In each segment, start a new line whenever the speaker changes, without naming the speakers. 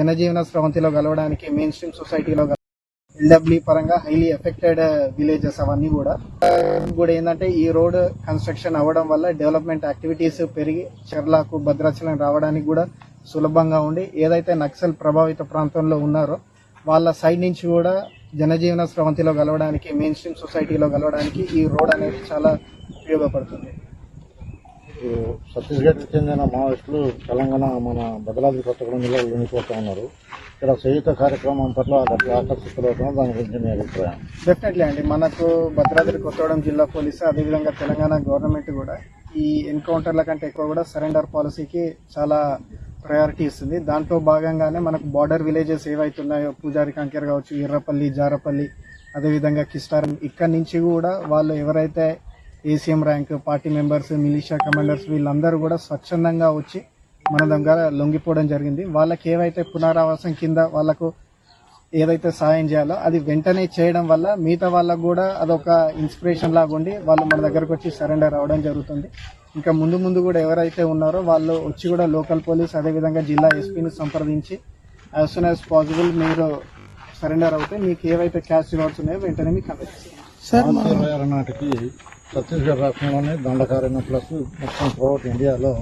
జనజీవన స్రవంతిలో కలవడానికి మెయిన్ స్ట్రీమ్ సొసైటీలో ఎల్డబ్ల్యూ పరంగా హైలీ ఎఫెక్టెడ్ విలేజెస్ అవన్నీ కూడా. కూడా ఏంటంటే ఈ రోడ్ కన్స్ట్రక్షన్ అవ్వడం వల్ల డెవలప్మెంట్ యాక్టివిటీస్ పెరిగి చెర్లకు భద్రాచలం రావడానికి కూడా సులభంగా ఉండి ఏదైతే నక్సల్ ప్రభావిత ప్రాంతంలో ఉన్నారో వాళ్ళ సైడ్ నుంచి కూడా జనజీవన స్రవంతిలో కలవడానికి మెయిన్ స్ట్రీమ్ సొసైటీలో కలవడానికి ఈ రోడ్ అనేది చాలా ఉపయోగపడుతుంది.
ఛత్తీస్గఢ్కి చెందిన మావోయిస్టులు తెలంగాణ మన భద్రాద్రి కొత్తగూడెం జిల్లాలో ఉండిపోతూ ఉన్నారు. ఇక్కడ సహిత కార్యక్రమం పట్ల అట్లా ఆకర్షితులవుతున్నారు దాని గురించి మీ అభిప్రాయం?
డెఫినెట్లీ అండి. మనకు భద్రాద్రి కొత్తగూడెం జిల్లా పోలీసు అదేవిధంగా తెలంగాణ గవర్నమెంట్ కూడా ఈ ఎన్కౌంటర్ల కంటే ఎక్కువ కూడా సరెండర్ పాలసీకి చాలా ప్రయారిటీ ఇస్తుంది. దాంట్లో భాగంగానే మనకు బార్డర్ విలేజెస్ ఏవైతున్నాయో పూజారి కంకేర్ కావచ్చు ఎర్రపల్లి జారపల్లి అదేవిధంగా కిస్టారం ఇక్కడి నుంచి కూడా వాళ్ళు ఎవరైతే ACM rank party members militia commanders వీళ్ళందరూ కూడా స్వచ్ఛందంగా వచ్చి మన దగ్గర లొంగిపోవడం జరిగింది. వాళ్ళకి ఏవైతే పునరావాసం కింద వాళ్ళకు ఏదైతే సహాయం చేయాలో అది వెంటనే చేయడం వల్ల మిగతా వాళ్ళకు కూడా అదొక ఇన్స్పిరేషన్ లాగా ఉండి వాళ్ళు మన దగ్గరకు వచ్చి సరెండర్ అవ్వడం జరుగుతుంది. ఇంకా ముందు ముందు కూడా ఎవరైతే ఉన్నారో వాళ్ళు వచ్చి కూడా లోకల్ పోలీస్ అదేవిధంగా జిల్లా ఎస్పీని సంప్రదించి యాజ్ సూన్ యాజ్ పాసిబుల్ మీరు సరెండర్ అవుతే మీకు ఏవైతే క్యాష్ రివార్డ్స్ ఉన్నాయో వెంటనే మీకు అందజేస్తాం.
ఇరవై ఆరు నాటికి ఛత్తీస్గఢ్ రాష్ట్రంలోనే దండకారణ్యం ప్లస్ మొత్తం త్రూఅవుట్ ఇండియాలో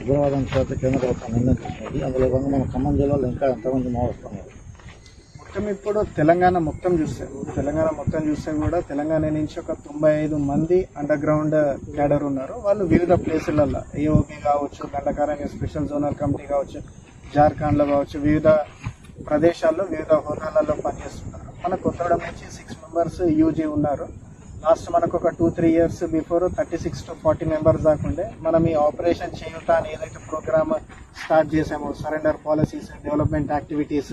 ఉగ్రవాదం చేత కేంద్ర ప్రభుత్వం నిర్ణయం తీసుకుంది అందులో భాగంగా మన ఖమ్మం జిల్లాలో ఇంకా ఎంతమంది మావోయిస్తున్నారు
మొత్తం ఇప్పుడు తెలంగాణ మొత్తం చూస్తే తెలంగాణ మొత్తం చూస్తే కూడా తెలంగాణ నుంచి ఒక తొంభై ఐదు మంది అండర్ గ్రౌండ్ క్యాడర్ ఉన్నారు. వాళ్ళు వివిధ ప్లేసులలో ఏఓపి కావచ్చు దండకారణ్య స్పెషల్ జోనల్ కమిటీ కావచ్చు జార్ఖండ్లో కావచ్చు వివిధ ప్రదేశాల్లో వివిధ హోదాలలో పనిచేస్తున్నారు. మన కొత్తగూడెం నుంచి సిక్స్ మెంబర్స్ యూజీ ఉన్నారు. లాస్ట్ మనకు ఒక two three years before thirty six to forty members దాకా ఉండే. మనం ఈ ఆపరేషన్ చేయుట అని ఏదైతే ప్రోగ్రామ్ స్టార్ట్ చేసామో సరెండర్ పాలసీస్ డెవలప్మెంట్ యాక్టివిటీస్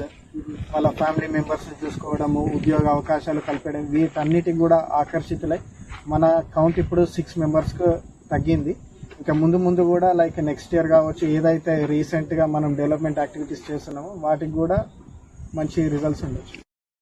వాళ్ళ ఫ్యామిలీ మెంబర్స్ చూసుకోవడము ఉద్యోగ అవకాశాలు కల్పడం వీటన్నిటికి కూడా ఆకర్షితులై మన కౌంట్ ఇప్పుడు సిక్స్ మెంబర్స్కు తగ్గింది. ఇంకా ముందు ముందు కూడా లైక్ నెక్స్ట్ ఇయర్ కావచ్చు ఏదైతే రీసెంట్గా మనం డెవలప్మెంట్ యాక్టివిటీస్ చేస్తున్నామో వాటికి కూడా మంచి రిజల్ట్స్ ఉండొచ్చు.